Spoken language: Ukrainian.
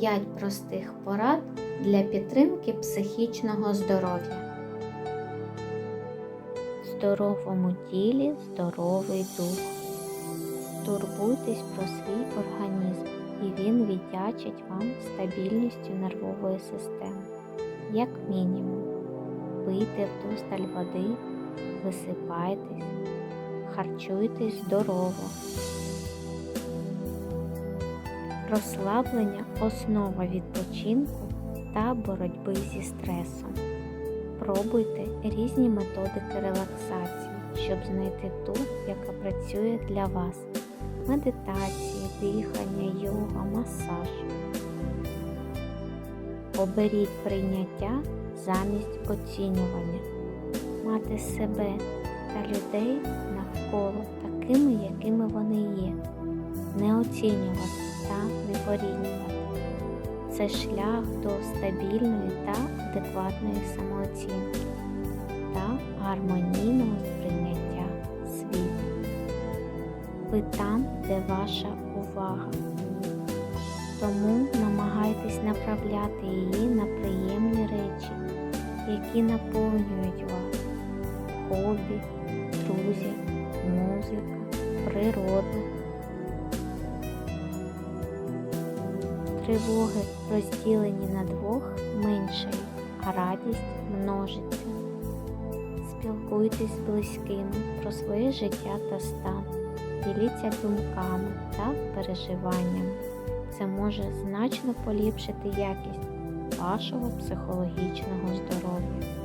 5 простих порад для підтримки психічного здоров'я. Здоровому тілі здоровий дух. Турбуйтесь про свій організм, і він віддячить вам стабільністю нервової системи. Як мінімум, пийте вдосталь води, висипайтесь, харчуйтесь здорово. Розслаблення основа відпочинку та боротьби зі стресом. Пробуйте різні методики релаксації, щоб знайти ту, яка працює для вас. Медитації, дихання, йога, масаж. Оберіть прийняття замість оцінювання. Мати себе та людей навколо такими, якими вони є. Не оцінювати та не. Це шлях до стабільної та адекватної самооцінки та гармонійного сприйняття світу. Ви там, де ваша увага. Тому намагайтесь направляти її на приємні речі, які наповнюють вас. Хобі, друзі, музика, природа. Тривоги, розділені на двох, меншають, а радість множиться. Спілкуйтесь з близькими про своє життя та стан, діліться думками та переживаннями. Це може значно поліпшити якість вашого психологічного здоров'я.